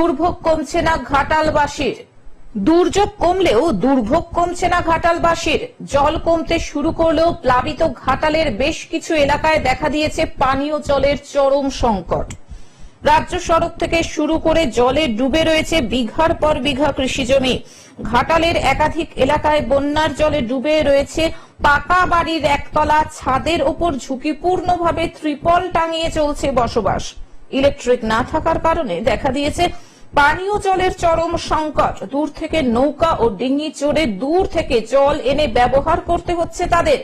দুর্ভোগ কমছে না ঘাটালবাসীর। দুর্যোগ কমলেও দুর্ভোগ কমছে না ঘাটালবাসীর। জল কমতে শুরু করলেও প্লাবিত ঘাটালের বেশ কিছু এলাকায় দেখা দিয়েছে পানীয় জলের চরম সংকট। রাজ্য সড়ক থেকে শুরু করে জলে ডুবে রয়েছে বিঘার পর বিঘা কৃষি জমি ঘাটালের একাধিক এলাকায় বন্যার জলে ডুবে রয়েছে পাকা বাড়ির একতলা, ছাদের ওপর ঝুঁকিপূর্ণভাবে ত্রিপল টাঙিয়ে চলছে বসবাস। ইলেকট্রিক না থাকার কারণে দেখা দিয়েছে পানীয় জলের চরম সংকট। দূর থেকে নৌকা ও ডিঙি চড়ে দূর থেকে জল এনে ব্যবহার করতে হচ্ছে তাদের।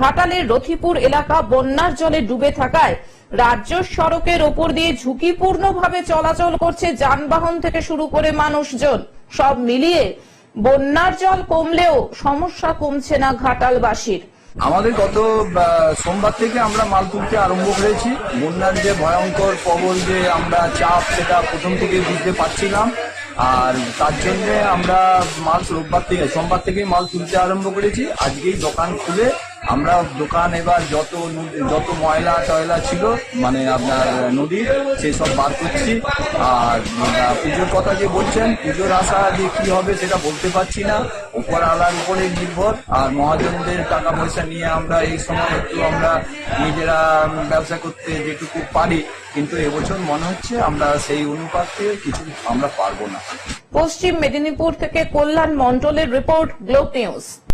ঘাটালের রথিপুর এলাকা বন্যার জলে ডুবে থাকায় রাজ্য সড়কের ওপর দিয়ে ঝুঁকিপূর্ণভাবে চলাচল করছে যানবাহন থেকে শুরু করে মানুষজন। সব মিলিয়ে বন্যার জল কমলেও সমস্যা কমছে না ঘাটালবাসীর। আমাদের গত সোমবার থেকে আমরা মাল তুলতে আরম্ভ করেছি। বন্যার যে ভয়ঙ্কর প্রবল যে আমরা চাপ, সেটা প্রথম থেকে বুঝতে পারছিলাম। আর তার জন্য আমরা মাল রোববার থেকে, সোমবার থেকেই মাল তুলতে আরম্ভ করেছি। আজকেই দোকান খুলে আমরা দোকান এবার যত যত ময়লা টয়লা ছিল মানে আপনার নদীর সেই সব বার করছি। আর পুজোর কথা যে বলছেন, পুজোর আশা যে কি হবে সেটা বলতে পারছি না। উপর আলার উপরে নির্ভর, আর মহাজনদের টাকা পয়সা নিয়ে আমরা এই সময় একটু আমরা নিজেরা ব্যবসা করতে যেটুকু পারি। কিন্তু এবছর মনে হচ্ছে আমরা সেই অনুপাতে কিছু আমরা পারব না। পশ্চিম মেদিনীপুর থেকে কল্যাণ মন্ডলের রিপোর্ট, গ্লোব নিউজ।